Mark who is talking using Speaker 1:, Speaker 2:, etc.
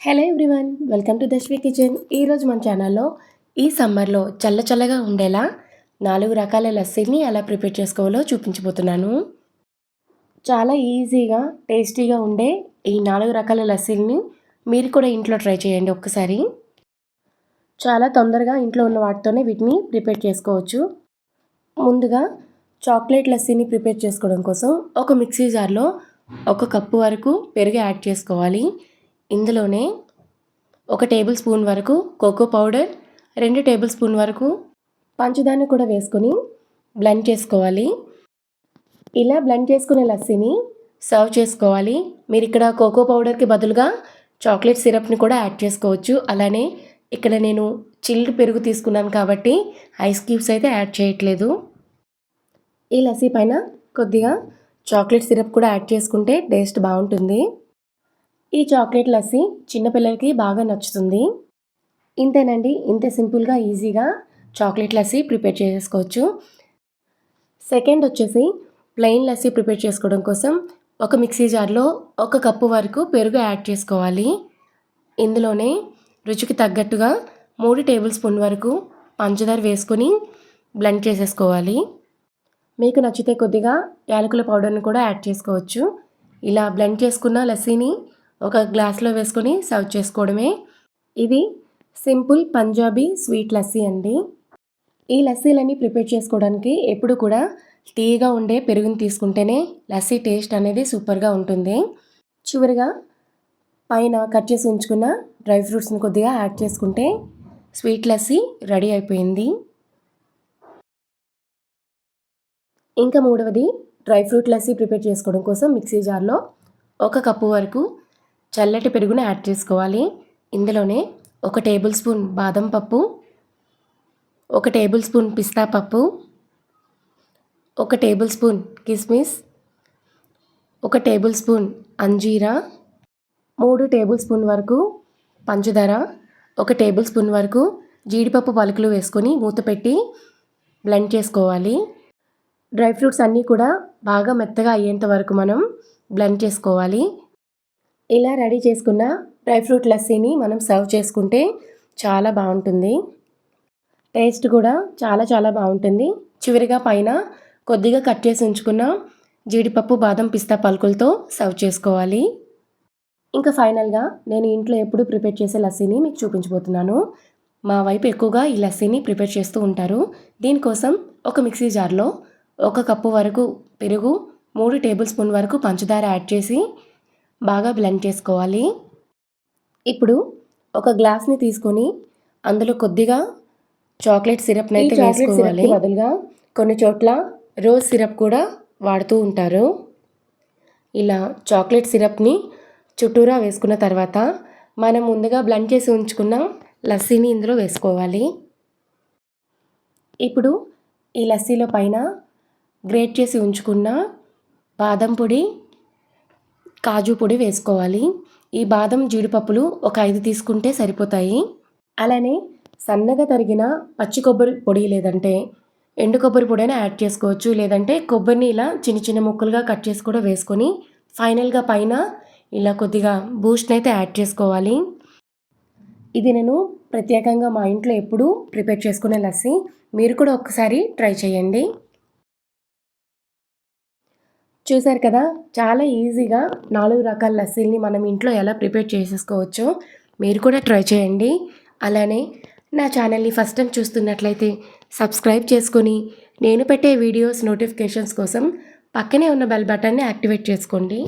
Speaker 1: Hello everyone welcome to Dashvi kitchen. ఈరోజు మన ఛానల్లో ఈ సమ్మర్లో చల్ల చల్లగా ఉండేలా నాలుగు రకాల లస్సీని ఎలా ప్రిపేర్ చేసుకోవాలో చూపించబోతున్నాను. చాలా ఈజీగా టేస్టీగా ఉండే ఈ నాలుగు రకాల లస్సీని మీరు కూడా ఇంట్లో ట్రై చేయండి ఒక్కసారి. చాలా తొందరగా ఇంట్లో ఉన్న వాటితోనే వీటిని ప్రిపేర్ చేసుకోవచ్చు. ముందుగా చాక్లెట్ లస్సీని ప్రిపేర్ చేసుకోవడం కోసం ఒక మిక్సీ జార్లో ఒక కప్పు వరకు పెరుగు యాడ్ చేసుకోవాలి. ఇందులోనే ఒక టేబుల్ స్పూన్ వరకు కోకో పౌడర్ రెండు టేబుల్ స్పూన్ వరకు పంచదార కూడా వేసుకొని బ్లెండ్ చేసుకోవాలి. ఇలా బ్లెండ్ చేసుకునే లస్సీని సర్వ్ చేసుకోవాలి. మీరు ఇక్కడ కోకో పౌడర్కి బదులుగా చాక్లెట్ సిరప్ని కూడా యాడ్ చేసుకోవచ్చు. అలానే ఇక్కడ నేను చిల్డ్ పెరుగు తీసుకున్నాను కాబట్టి ఐస్ క్యూబ్స్ అయితే యాడ్ చేయట్లేదు. ఈ లస్సీ పైన కొద్దిగా చాక్లెట్ సిరప్ కూడా యాడ్ చేసుకుంటే టేస్ట్ బాగుంటుంది. ఈ చాక్లెట్ లస్సీ చిన్నపిల్లలకి బాగా నచ్చుతుంది. ఇంతేనండి ఇంత సింపుల్గా ఈజీగా చాక్లెట్ లస్సీ ప్రిపేర్ చేసుకోవచ్చు. సెకండ్ వచ్చేసి ప్లెయిన్ లస్సీ ప్రిపేర్ చేసుకోవడం కోసం ఒక మిక్సీ జార్లో ఒక కప్పు వరకు పెరుగు యాడ్ చేసుకోవాలి. ఇందులోనే రుచికి తగ్గట్టుగా మూడు టేబుల్ స్పూన్ వరకు పంచదార వేసుకొని బ్లెండ్ చేసేసుకోవాలి. మీకు నచ్చితే కొద్దిగా యాలకుల పౌడర్ని కూడా యాడ్ చేసుకోవచ్చు. ఇలా బ్లెండ్ చేసుకున్న లస్సీని ఒక గ్లాస్లో వేసుకొని సర్వ్ చేసుకోవడమే. ఇది సింపుల్ పంజాబీ స్వీట్ లస్సీ అండి. ఈ లస్సీలన్నీ ప్రిపేర్ చేసుకోవడానికి ఎప్పుడు కూడా టీగా ఉండే పెరుగుని తీసుకుంటేనే లస్సీ టేస్ట్ అనేది సూపర్గా ఉంటుంది. చివరిగా పైన కట్ చేసి ఉంచుకున్న డ్రై ఫ్రూట్స్ని కొద్దిగా యాడ్ చేసుకుంటే స్వీట్ లస్సీ రెడీ అయిపోయింది. ఇంకా మూడవది డ్రై ఫ్రూట్ లస్సీ ప్రిపేర్ చేసుకోవడం కోసం మిక్సీ జార్లో ఒక కప్పు వరకు చల్లటి పెరుగును యాడ్ చేసుకోవాలి. ఇందులోనే ఒక టేబుల్ స్పూన్ బాదం పప్పు ఒక టేబుల్ స్పూన్ పిస్తా పప్పు ఒక టేబుల్ స్పూన్ కిస్మిస్ ఒక టేబుల్ స్పూన్ అంజీరా మూడు టేబుల్ స్పూన్ వరకు పంచదార ఒక టేబుల్ స్పూన్ వరకు జీడిపప్పు పలుకులు వేసుకొని మూత పెట్టి బ్లెండ్ చేసుకోవాలి. డ్రై ఫ్రూట్స్ అన్నీ కూడా బాగా మెత్తగా అయ్యేంత వరకు మనం బ్లెండ్ చేసుకోవాలి. ఇలా రెడీ చేసుకున్న డ్రై ఫ్రూట్ లస్సీని మనం సర్వ్ చేసుకుంటే చాలా బాగుంటుంది. టేస్ట్ కూడా చాలా చాలా బాగుంటుంది. చివరిగా పైన కొద్దిగా కట్ చేసి ఉంచుకున్న జీడిపప్పు బాదం పిస్తా పలుకులతో సర్వ్ చేసుకోవాలి. ఇంకా ఫైనల్గా నేను ఇంట్లో ఎప్పుడు ప్రిపేర్ చేసే లస్సీని మీకు చూపించబోతున్నాను. మా వైపు ఎక్కువగా ఈ లస్సీని ప్రిపేర్ చేస్తూ ఉంటారు. దీనికోసం ఒక మిక్సీ జార్లో ఒక కప్పు వరకు పెరుగు మూడు టేబుల్ స్పూన్ వరకు పంచదార యాడ్ చేసి బాగా బ్లెండ్ చేసుకోవాలి. ఇప్పుడు ఒక గ్లాస్ని తీసుకొని అందులో కొద్దిగా చాక్లెట్ సిరప్ని అయితే వేసుకోవాలి. బదులుగా కొన్ని చోట్ల రోజ్ సిరప్ కూడా వాడుతూ ఉంటారు. ఇలా చాక్లెట్ సిరప్ని చుట్టూరా వేసుకున్న తర్వాత మనం ముందుగా బ్లెండ్ చేసి ఉంచుకున్న లస్సీని ఇందులో వేసుకోవాలి. ఇప్పుడు ఈ లస్సీలో పైన గ్రేట్ చేసి ఉంచుకున్న బాదం పొడి కాజు పొడి వేసుకోవాలి. ఈ బాదం జీడిపప్పులు ఒక ఐదు తీసుకుంటే సరిపోతాయి. అలానే సన్నగా తరిగిన పచ్చి కొబ్బరి పొడి లేదంటే ఎండు కొబ్బరి పొడి అయినా యాడ్ చేసుకోవచ్చు. లేదంటే కొబ్బరిని ఇలా చిన్న చిన్న ముక్కలుగా కట్ చేసి కూడా వేసుకొని ఫైనల్గా పైన ఇలా కొద్దిగా బూస్ట్ని అయితే యాడ్ చేసుకోవాలి. ఇది నేను ప్రత్యేకంగా మా ఇంట్లో ఎప్పుడూ ప్రిపేర్ చేసుకునే లస్సీ. మీరు కూడా ఒకసారి ట్రై చేయండి. చూసారు కదా చాలా ఈజీగా నాలుగు రకాల లస్సీల్ని మనం ఇంట్లో ఎలా ప్రిపేర్ చేసేసుకోవచ్చో మీరు కూడా ట్రై చేయండి. అలానే నా ఛానల్ని ఫస్ట్ టైం చూస్తున్నట్లయితే సబ్స్క్రైబ్ చేసుకొని నేను పెట్టే వీడియోస్ నోటిఫికేషన్స్ కోసం పక్కనే ఉన్న బెల్ బటన్ని యాక్టివేట్ చేసుకోండి.